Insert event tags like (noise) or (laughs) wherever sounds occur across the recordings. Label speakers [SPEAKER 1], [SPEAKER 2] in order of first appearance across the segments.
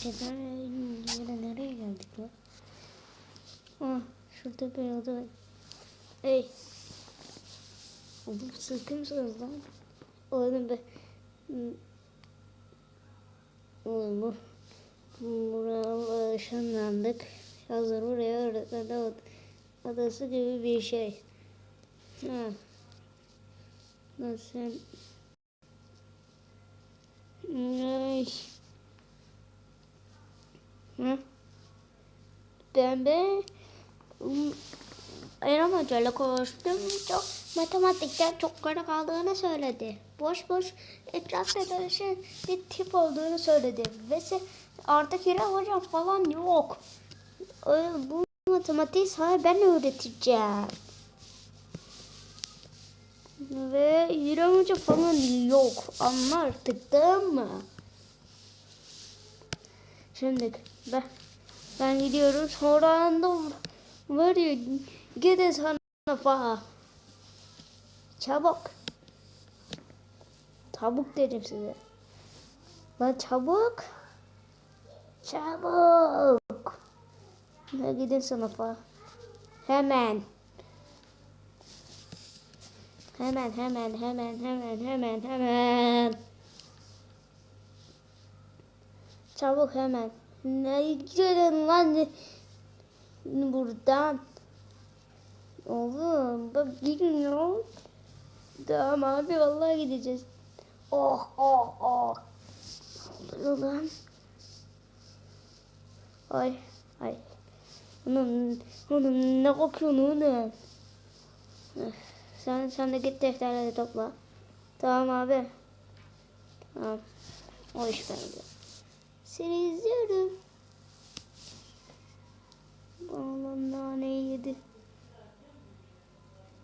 [SPEAKER 1] Acaba yine nereye geldik lan? Ah, şurada bir oda var. Ey. Oğlum sıkı mısınız lan? Oğlum be. Oğlum bu. Buraya ışınlandık. Hazır buraya öğretmen adası gibi bir şey. Ha. Nasıl? Ay. Hı? Im, Eren Hoca'yla konuştum. Çok matematikten çok kara kaldığını söyledi. Boş boş etrafta dolaşan bir tip olduğunu söyledi. Ve artık İrem Hocam falan yok. Öyle, bu matematiği sana ben öğreteceğim. Ve İrem Hoca falan yok. Anla artık değil? Şimdi ben, ben gidiyorum. Sonra anda var ya gidin sana falan. Çabuk. Çabuk dedim size. Lan çabuk. Çabuk. Ne gidin sınıfa. Hemen. Hemen hemen hemen hemen hemen hemen. Çabuk hemen. Ne gidin lan buradan. Oğlum bak gitmiyor. Tamam abi vallahi gideceğiz. Oh oh oh. Ulan. Ay ay. Onun, onun ne kokuyorsun oğlum? Sen, sen de git defterleri topla. Tamam abi. Tamam. O iş bende. Seni izliyorum. Babam naneyi yedi.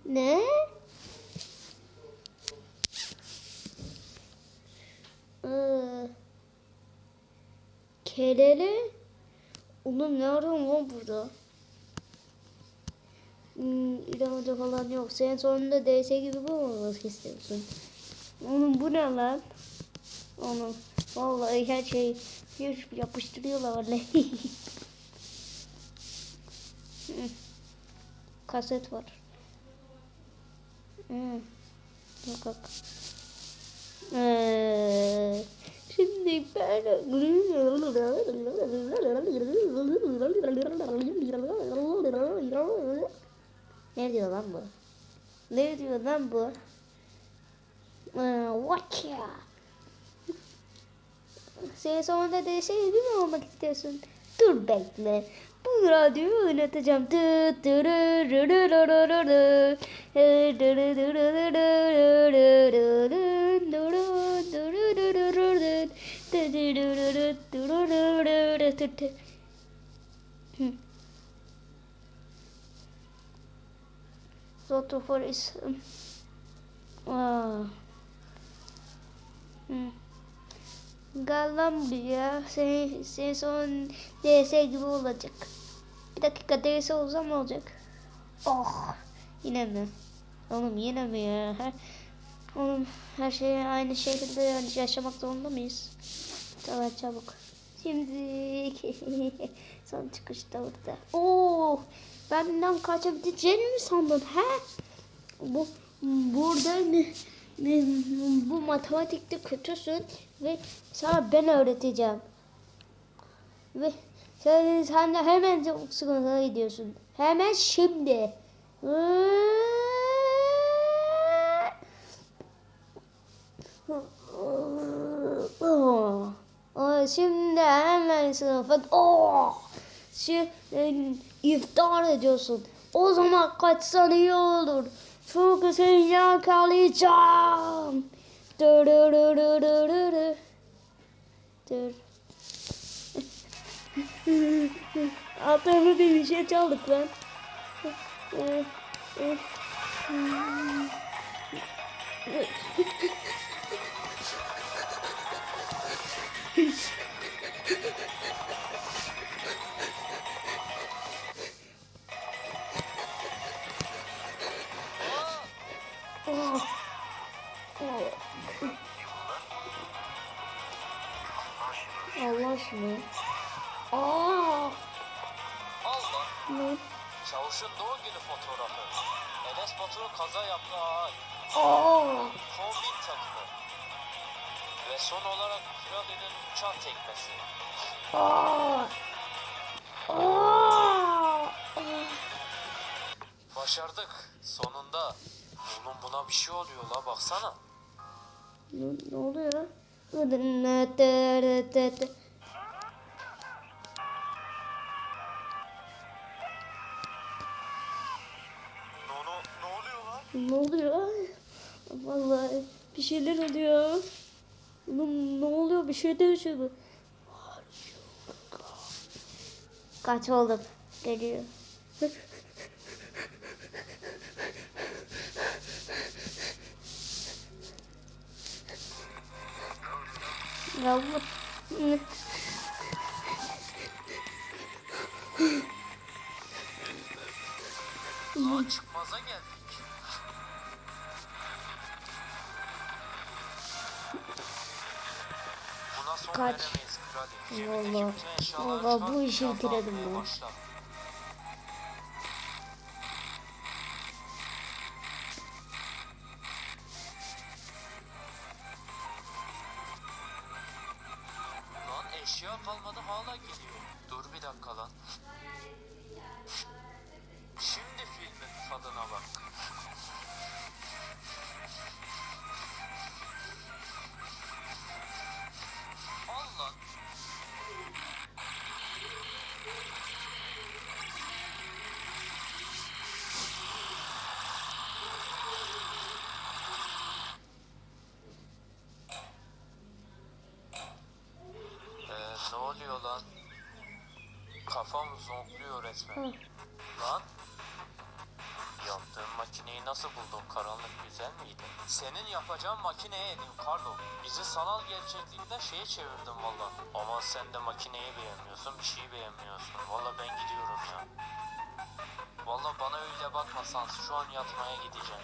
[SPEAKER 1] Ne? Ee, kelele? Oğlum ne arıyorum lan burada? Hmm, İrem Hoca falan yok. Sen sonunda DS gibi bu istiyorsun? Oğlum bu ne lan? Oğlum vallahi her şey yapıştırıyorlar. Hı. (laughs) Kaset var. Hı. Bak bak. Ee, şimdi ne diyor lan bu? Ne diyor lan bu? Ee, what ya? Sen sonunda da şey mi olmak istiyorsun? Dur bekle. Bu radyoyu oynatacağım. Zotofor is... Aa. Hmm. Lan buraya. Senin, senin son DS gibi olacak. Bir dakika DS olsam olacak? Oh. Yine mi? Oğlum yine mi ya? Oğlum her şey aynı şekilde yaşamak zorunda mıyız? Tamam çabuk. Şimdi (laughs) son çıkışta orada. Oo, benden kaçabileceğini mi sandın he? Bu burada ne, ne bu matematikte kötüsün ve sana ben öğreteceğim. Ve sen, sen de hemen çok sıkıntıya gidiyorsun. Hemen şimdi. Aa, Şimdi hemen sınıfa oh, şimdi iftar ediyorsun. O zaman kaçsan iyi olur. Çünkü seni yakalayacağım. Dur dur dur dur dur dur dur. Dur. Altımı bir şey çaldık lan. Oh. Oh. Allah aşkına. Aa.
[SPEAKER 2] Al lan.
[SPEAKER 1] Ne?
[SPEAKER 2] Çavuşun doğum günü fotoğrafı. Enes Batur'un kaza yaptığı ağaç.
[SPEAKER 1] Aa.
[SPEAKER 2] Kombin takımı. Ve son olarak Krali'nin uçan tekmesi.
[SPEAKER 1] Aa. Aa.
[SPEAKER 2] Başardık. Sonunda. Oğlum buna bir şey oluyor la baksana.
[SPEAKER 1] Ne, ne oluyor?
[SPEAKER 2] Ne, oluyor lan?
[SPEAKER 1] Ne oluyor? Vallahi bir şeyler oluyor. Oğlum ne oluyor? Bir şey değişiyor. Kaç oldum. Geliyor. (laughs) Ya bu...
[SPEAKER 2] Lan çıkmaza geldik. Buna son
[SPEAKER 1] Kaç.
[SPEAKER 2] veremeyiz Krali. Gemideki
[SPEAKER 1] Vallahi-
[SPEAKER 2] bütün eşyaları
[SPEAKER 1] vallahi
[SPEAKER 2] çıkar,
[SPEAKER 1] bu
[SPEAKER 2] daha
[SPEAKER 1] bitirelim
[SPEAKER 2] almaya
[SPEAKER 1] ya.
[SPEAKER 2] başla. Dur bir dakika lan. Şimdi filmin tadına bak. Al lan. Ee, ne oluyor lan? Kafam zonkluyor resmen.
[SPEAKER 1] Hı.
[SPEAKER 2] Lan? Yaptığın makineyi nasıl buldun? Karanlık güzel miydi? Senin yapacağın makineye Edin Carlo. Bizi sanal gerçeklikten şeye çevirdin valla. Ama sen de makineyi beğenmiyorsun, bir şeyi beğenmiyorsun. Valla ben gidiyorum ya. Valla bana öyle bakma Sans, şu an yatmaya gideceğim.